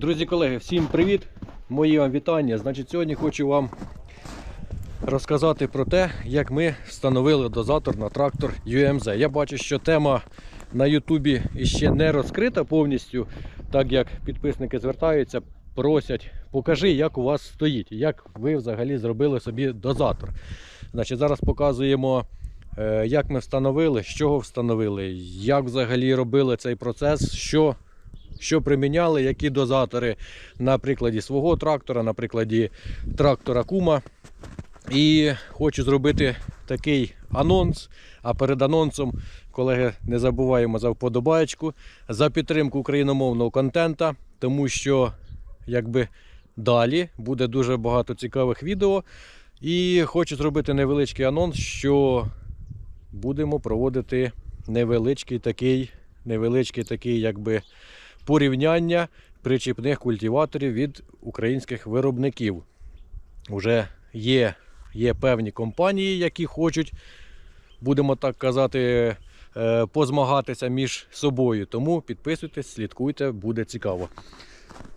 Друзі колеги, всім привіт! Мої вам вітання. Значить, сьогодні хочу вам розказати про те, як ми встановили дозатор на трактор UMZ. Я бачу, що тема на Ютубі ще не розкрита повністю, так як підписники звертаються, просять, покажи, як у вас стоїть, як ви взагалі зробили собі дозатор. Значить, зараз показуємо, е, як ми встановили, чого встановили, як взагалі робили цей процес, що що приміняли, які дозатори на прикладі свого трактора, на прикладі трактора Кума. І хочу зробити такий анонс. А перед анонсом, колеги, не забуваємо за вподобаєчку, за підтримку україномовного контента, тому що якби далі буде дуже багато цікавих відео. І хочу зробити невеличкий анонс, що будемо проводити невеличкий такий, невеличкий такий, якби порівняння причіпних культиваторів від українських виробників. Уже є, є певні компанії, які хочуть, будемо так казати, е, позмагатися між собою. Тому підписуйтесь, слідкуйте, буде цікаво.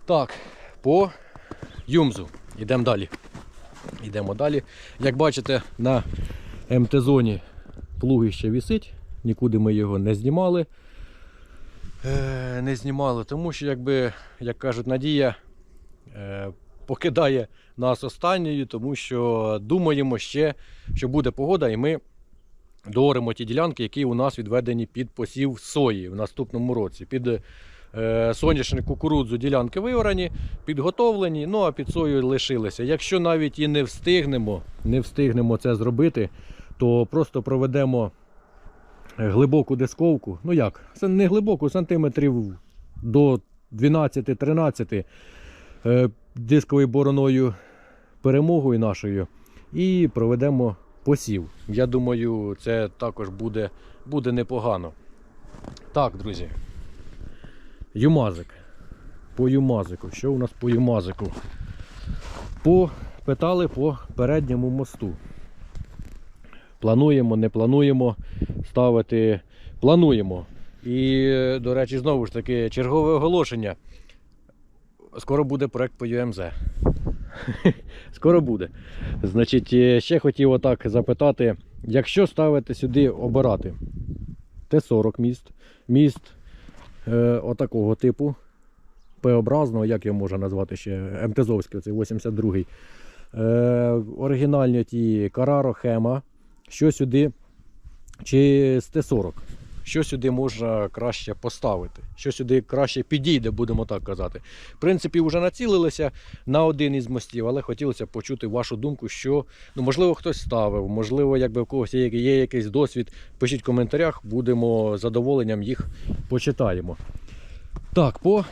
Так, по Юмзу. Йдемо далі. Йдемо далі. Як бачите, на МТ-зоні плуги ще висить, нікуди ми його не знімали. Е, не знімали, тому що, якби, як кажуть, надія е, покидає нас останньою, тому що думаємо ще, що буде погода, і ми дооримо ті ділянки, які у нас відведені під посів сої в наступному році. Під е, соняшник кукурудзу ділянки виорані, підготовлені, ну а під сою лишилися. Якщо навіть і не встигнемо, не встигнемо це зробити, то просто проведемо глибоку дисковку. Ну як? Не глибоку, сантиметрів до 12-13 е, дисковою бороною перемогою нашою. І проведемо посів. Я думаю, це також буде, буде непогано. Так, друзі. Юмазик. По юмазику. Що у нас по юмазику? Попитали по передньому мосту. Плануємо, не плануємо ставити. Плануємо. І, до речі, знову ж таки, чергове оголошення. Скоро буде проект по ЮМЗ. Скоро буде. Значить, е, ще хотів отак запитати, якщо ставити сюди обирати Т-40 міст, міст е, отакого типу, П-образного, як його можна назвати ще, МТЗовський, це 82-й. Е, оригінальні ті Караро Хема, що сюди, чи з Т-40, що сюди можна краще поставити, що сюди краще підійде, будемо так казати. В принципі, вже націлилися на один із мостів, але хотілося почути вашу думку, що ну, можливо хтось ставив, можливо, якби в когось є, є якийсь досвід. Пишіть в коментарях, будемо з задоволенням їх почитаємо. Так, по,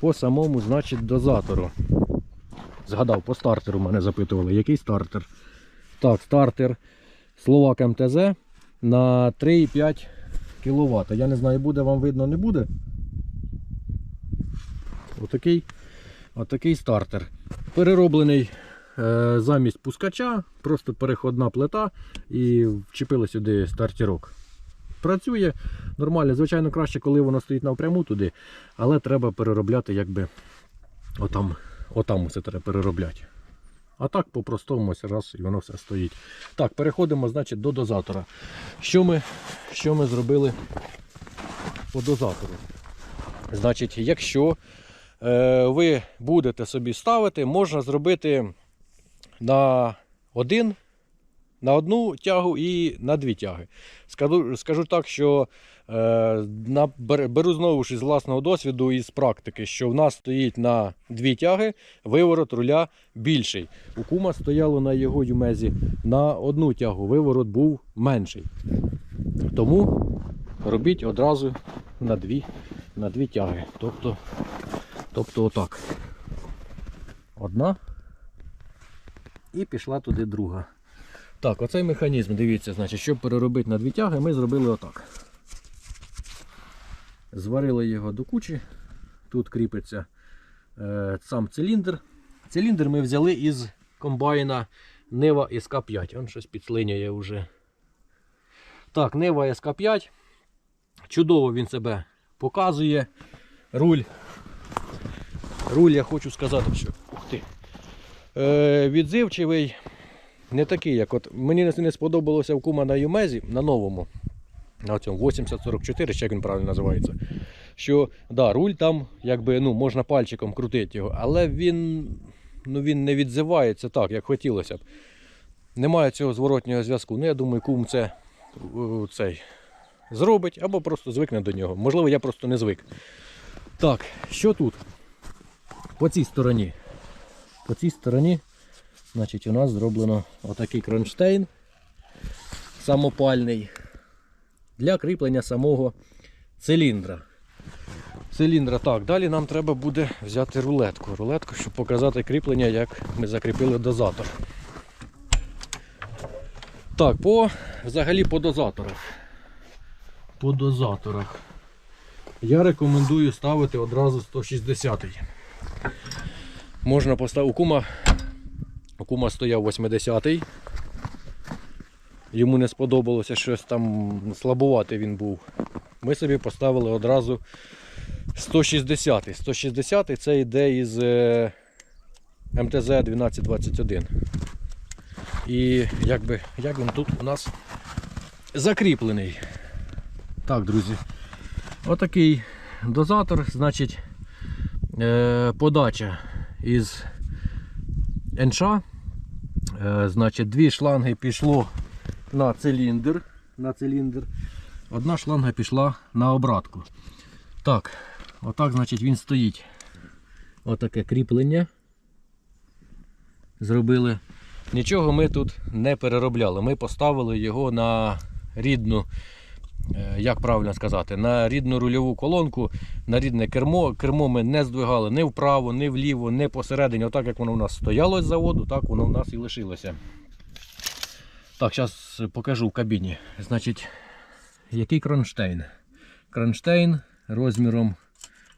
по самому, значить, дозатору. Згадав, по стартеру мене запитували, який стартер. Так, стартер Словак МТЗ на 3,5 кВт. Я не знаю, буде вам видно, не буде. Отакий, отакий стартер. Перероблений е, замість пускача, просто переходна плита і вчепили сюди стартерок. Працює нормально, звичайно, краще, коли воно стоїть напряму туди, але треба переробляти, якби отам, отам усе треба переробляти. А так по-простому ось раз і воно все стоїть. Так, переходимо значить, до дозатора. Що ми, що ми зробили по дозатору? Значить, якщо е, ви будете собі ставити, можна зробити на один, на одну тягу і на дві тяги. Скажу, скажу так, що е, на, беру знову ж із власного досвіду і з практики, що в нас стоїть на дві тяги виворот руля більший. У кума стояло на його юмезі на одну тягу, виворот був менший. Тому робіть одразу на дві, на дві тяги. Тобто, тобто отак. Одна і пішла туди друга. Так, оцей механізм, дивіться, значить, щоб переробити на дві тяги, ми зробили отак. Зварили його до кучі. Тут кріпиться е, сам циліндр. Циліндр ми взяли із комбайна Нива СК5. Он щось підслинює вже. Так, Нива СК5. Чудово він себе показує. Руль Руль я хочу сказати, що ух ти, е, відзивчивий, не такий, як от мені не- сподобалося в кума на Юмезі, на новому, на цьому 8044, чи як він правильно називається. Що да, руль там, якби ну, можна пальчиком крутити його, але він, ну, він не відзивається так, як хотілося б. Немає цього зворотнього зв'язку. Ну, я думаю, кум це цей, зробить або просто звикне до нього. Можливо, я просто не звик. Так, що тут? По цій стороні. По цій стороні, значить, у нас зроблено отакий кронштейн самопальний для кріплення самого циліндра. Циліндра. Так, далі нам треба буде взяти рулетку. Рулетку, щоб показати кріплення, як ми закріпили дозатор. Так, по взагалі по дозаторах. По дозаторах. Я рекомендую ставити одразу 160 Можна поставити. У кума, кума стояв 80-й. Йому не сподобалося щось там слабувати він був. Ми собі поставили одразу 160. 160 це йде із е, МТЗ 1221. І якби, як він тут у нас закріплений. Так, друзі. Отакий дозатор, значить, е, подача із НШ. Е, значить, дві шланги пішло на циліндр. На циліндр. Одна шланга пішла на обратку. Так, отак, значить, він стоїть. Отаке кріплення. Зробили. Нічого ми тут не переробляли. Ми поставили його на рідну, як правильно сказати, на рідну рульову колонку, на рідне кермо. Кермо ми не здвигали ні вправо, ні вліво, ні посередині. Отак як воно у нас стояло з заводу, так воно у нас і лишилося. Так, зараз покажу в кабіні. Значить, який кронштейн? Кронштейн розміром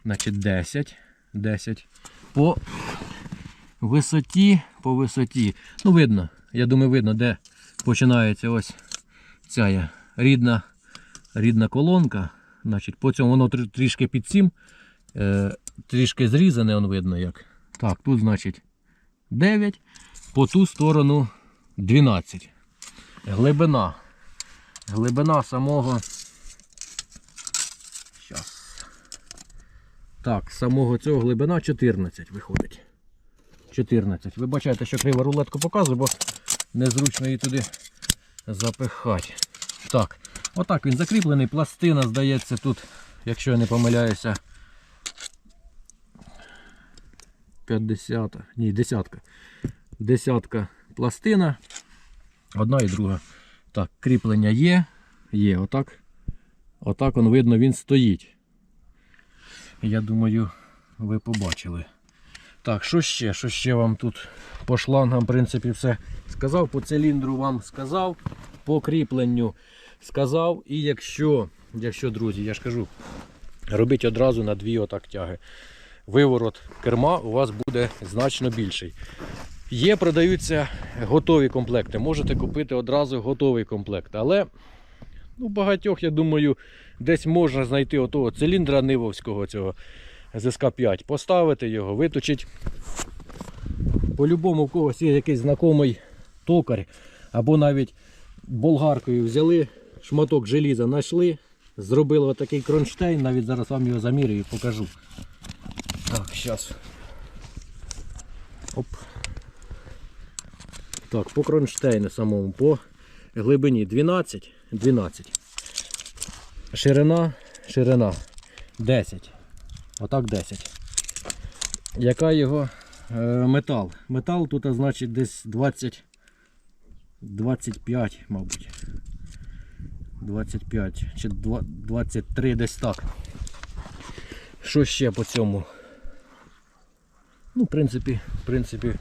значить, 10. 10. По висоті, по висоті. Ну, видно, я думаю, видно, де починається ось ця рідна, рідна колонка. Значить, по цьому воно трі- трішки під цим, е, трішки зрізане, он видно як. Так, тут, значить, 9, по ту сторону 12. Глибина. Глибина самого. Щас. Так, самого цього глибина 14 виходить. 14. Ви бачите, що криво рулетку показую, бо незручно її туди запихати. Так, отак він закріплений. Пластина, здається, тут, якщо я не помиляюся, 50, ні, десятка. Десятка пластина. Одна і друга. Так, кріплення є. Є, отак. Отак он видно, він стоїть. Я думаю, ви побачили. Так, що ще? Що ще вам тут по шлангам, в принципі, все сказав. По циліндру вам сказав, по кріпленню сказав. І якщо, якщо, друзі, я ж кажу, робіть одразу на дві отак тяги. Виворот керма у вас буде значно більший. Є, продаються готові комплекти. Можете купити одразу готовий комплект. Але ну, багатьох, я думаю, десь можна знайти отого циліндра нивовського цього з СК5, поставити його, виточити. По-любому, в когось є якийсь знайомий токар, або навіть болгаркою взяли, шматок желіза знайшли, зробили отакий кронштейн, навіть зараз вам його замірюю і покажу. Так, зараз. Оп. Так, по кронштейну самому, по глибині 12, 12. Ширина, ширина 10. Отак 10. Яка його е, метал? Метал тут, значить, десь 20, 25, мабуть. 25 чи 23 десь так. Що ще по цьому? Ну, в принципі, в принципі,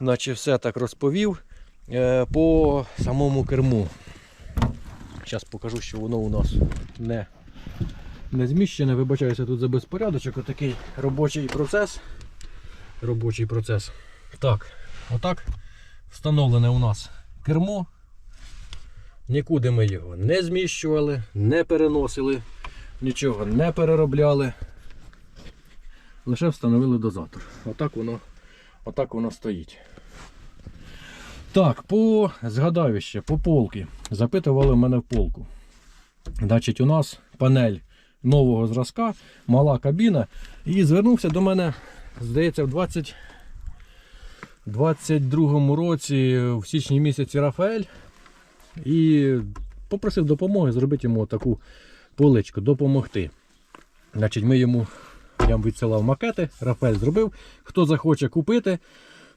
наче все так розповів. Е, по самому керму. Зараз покажу, що воно у нас не не зміщене. Вибачаюся тут за безпорядочок. Отакий робочий процес. Робочий процес. Так, отак встановлене у нас кермо. Нікуди ми його не зміщували, не переносили, нічого не переробляли. лише встановили дозатор. Отак воно, отак воно стоїть. Так, по згадаю ще, по полки. Запитували мене в полку. Значить, у нас панель нового зразка, мала кабіна. І звернувся до мене, здається, в 20, 22 році, в січні місяці Рафаель. І попросив допомоги зробити йому таку поличку, допомогти. Значить, ми йому я відсилав макети, Рафаель зробив. Хто захоче купити.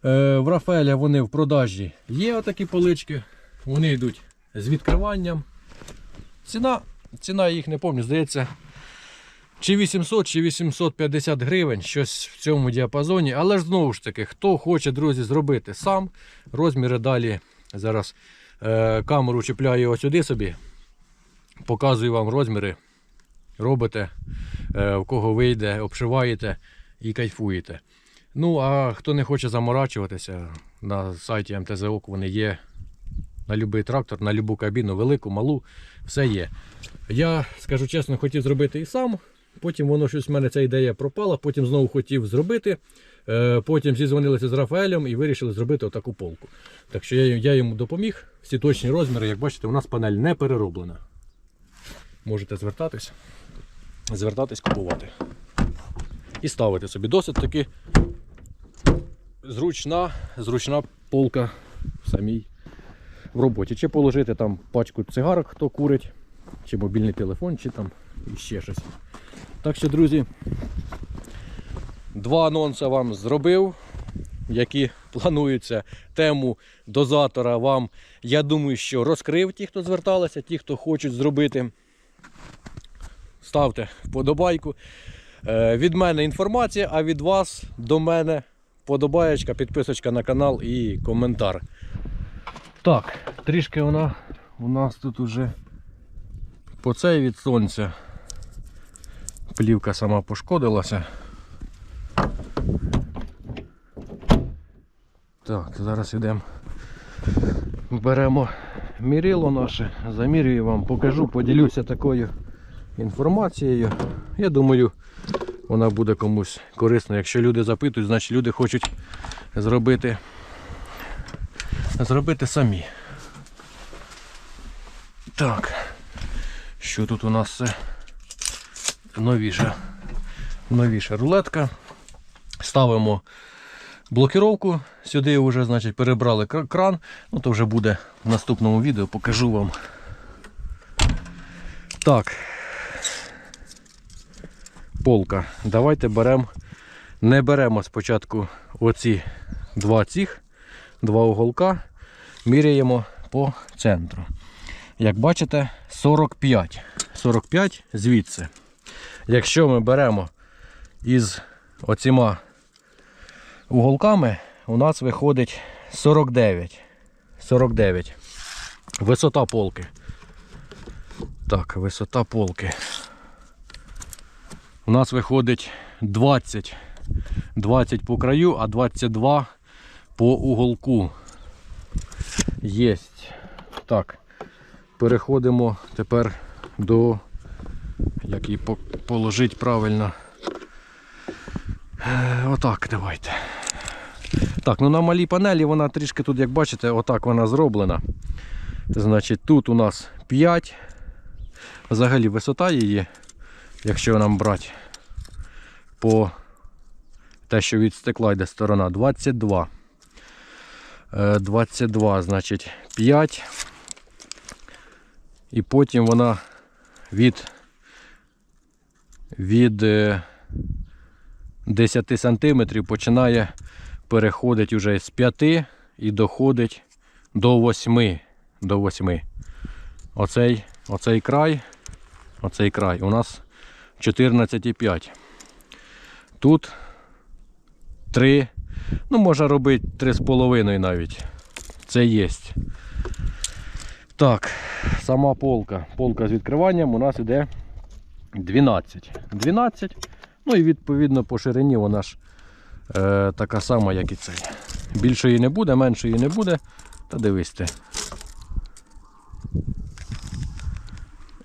Е, В Рафаеля вони в продажі є отакі полички. Вони йдуть з відкриванням. Ціна, ціна їх не пам'ятаю, здається, чи 800, чи 850 гривень, щось в цьому діапазоні. Але ж знову ж таки, хто хоче, друзі, зробити сам, розміри далі. Зараз камеру чіпляю ось сюди собі. Показую вам розміри. Робите, е, в кого вийде, обшиваєте і кайфуєте. Ну, а хто не хоче заморачуватися, на сайті МТЗОК вони є на будь-який трактор, на будь-яку кабіну, велику, малу, все є. Я, скажу чесно, хотів зробити і сам. Потім воно щось в мене ця ідея пропала, потім знову хотів зробити. Е, Потім зізвонилися з Рафаелем і вирішили зробити отаку полку. Так що я, йому допоміг. Всі точні розміри, як бачите, у нас панель не перероблена. Можете звертатись, звертатись, купувати. І ставити собі. Досить таки зручна, зручна полка в самій в роботі. Чи положити там пачку цигарок, хто курить, чи мобільний телефон, чи там ще щось. Так що, друзі, два анонси вам зробив, які плануються. Тему дозатора вам, я думаю, що розкрив ті, хто зверталися, ті, хто хочуть зробити. Ставте вподобайку. Е, Від мене інформація, а від вас до мене подобаєчка, підписочка на канал і коментар. Так, трішки вона у нас тут уже по цей від сонця. Плівка сама пошкодилася. Так, зараз йдемо. Беремо мірило наше, замірюю вам, покажу, поділюся такою інформацією. Я думаю, вона буде комусь корисна. Якщо люди запитують, значить люди хочуть зробити, зробити самі. Так, що тут у нас новіша, новіша рулетка. Ставимо блокіровку. Сюди вже значить, перебрали кран. Ну, то вже буде в наступному відео, покажу вам. Так. Полка. Давайте беремо. Не беремо спочатку оці два цих, два уголка. Міряємо по центру. Як бачите, 45. 45 звідси. Якщо ми беремо із оціма уголками, у нас виходить 49. 49. Висота полки. Так, висота полки. У нас виходить 20. 20 по краю, а 22 по уголку. Єсть. Так. Переходимо тепер до як її по- положить правильно. Е, Отак давайте. Так, ну на малій панелі вона трішки тут, як бачите, отак вона зроблена. Значить, тут у нас 5. Взагалі висота її, якщо нам брати по те, що від стекла йде сторона, 22. Е, 22, значить, 5. І потім вона від, від е, 10 сантиметрів починає переходить уже з 5 і доходить до 8. До 8. Оцей, оцей край, оцей край у нас 14,5. Тут 3, ну можна робити 3,5 навіть. Це є. Так, сама полка. Полка з відкриванням у нас іде 12. 12. Ну і відповідно по ширині вона ж е, така сама, як і цей. Більшої не буде, меншої не буде. Та дивись ти.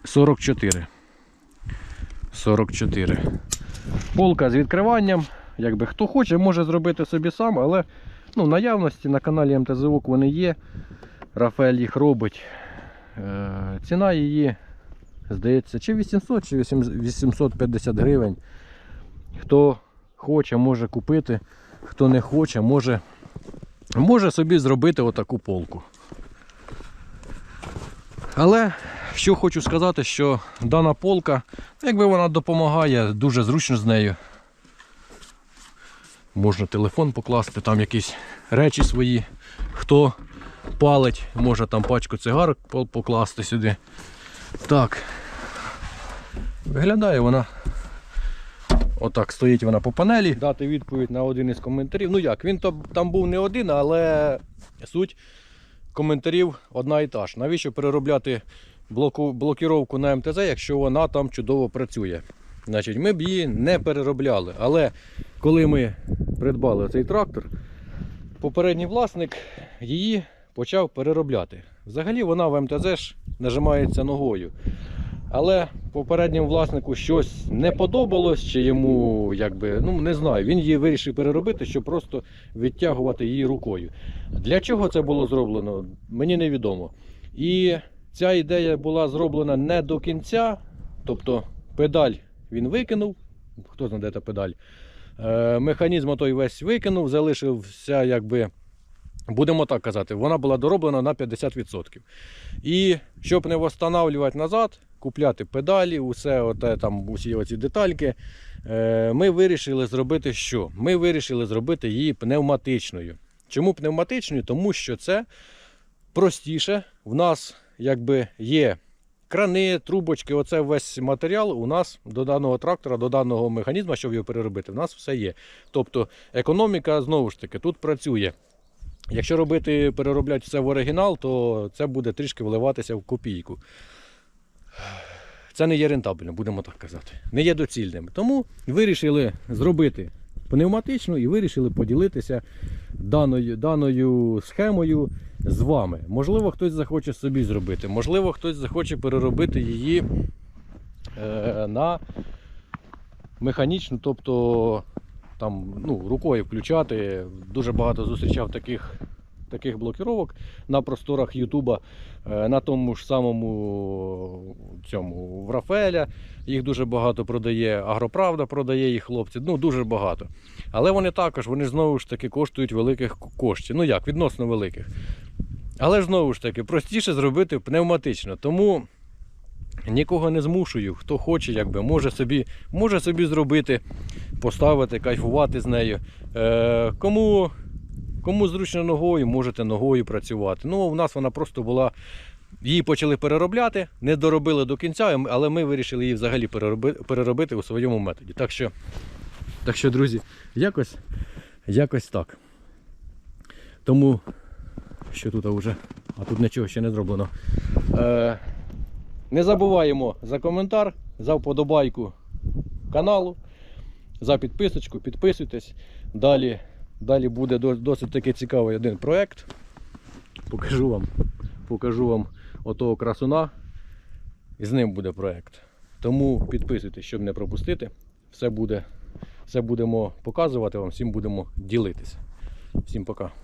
44. 44. Полка з відкриванням. Якби хто хоче, може зробити собі сам, але ну, наявності на каналі МТЗОК вони є. Рафаель їх робить. Е, ціна її, здається, чи 800, чи 850 гривень. Хто хоче, може купити, хто не хоче, може, може собі зробити отаку полку. Але що хочу сказати, що дана полка, якби вона допомагає, дуже зручно з нею. Можна телефон покласти, там якісь речі свої. Хто палить, може там пачку цигарок покласти сюди. Так. Виглядає вона. Отак стоїть вона по панелі. Дати відповідь на один із коментарів. Ну як, він там був не один, але суть коментарів одна і та ж. Навіщо переробляти блоку, блокіровку на МТЗ, якщо вона там чудово працює? Значить, ми б її не переробляли. Але коли ми придбали цей трактор, попередній власник її почав переробляти. Взагалі вона в МТЗ ж нажимається ногою. Але попередньому власнику щось не подобалось, чи йому якби, ну не знаю, він її вирішив переробити, щоб просто відтягувати її рукою. Для чого це було зроблено, мені невідомо. І ця ідея була зроблена не до кінця, тобто педаль він викинув, хто знає, де та педаль. Е, механізм той весь викинув, залишився, якби, будемо так казати, вона була дороблена на 50%. І щоб не встановлювати назад, купляти педалі, усе оте, там, усі оці детальки, е, ми вирішили зробити що? Ми вирішили зробити її пневматичною. Чому пневматичною? Тому що це простіше. В нас якби є крани, трубочки, оце весь матеріал у нас до даного трактора, до даного механізму, щоб його переробити, в нас все є. Тобто економіка знову ж таки тут працює. Якщо робити, переробляти все в оригінал, то це буде трішки вливатися в копійку. Це не є рентабельно, будемо так казати. Не є доцільним. Тому вирішили зробити пневматично і вирішили поділитися даною, даною схемою з вами. Можливо, хтось захоче собі зробити, можливо, хтось захоче переробити її е, на механічну, тобто там, ну, рукою включати. Дуже багато зустрічав таких, таких блокіровок на просторах Ютуба, е, на тому ж самому цьому в Рафаеля. Їх дуже багато продає, Агроправда продає їх хлопці. Ну, дуже багато. Але вони також, вони знову ж таки коштують великих коштів. Ну як, відносно великих. Але знову ж таки, простіше зробити пневматично. Тому нікого не змушую. Хто хоче, якби, може собі, може собі зробити, поставити, кайфувати з нею. Е, кому, кому зручно ногою, можете ногою працювати. Ну, у нас вона просто була. Її почали переробляти, не доробили до кінця, але ми вирішили її взагалі переробити, переробити у своєму методі. Так що, так що, друзі, якось, якось так. Тому що тут вже, а тут нічого ще не зроблено. Е, не забуваємо за коментар, за вподобайку каналу, за підписочку, підписуйтесь. Далі, далі буде досить таки цікавий один проект. Покажу вам, покажу вам отого красуна. І з ним буде проект. Тому підписуйтесь, щоб не пропустити. Все буде, все будемо показувати вам, всім будемо ділитися. Всім пока.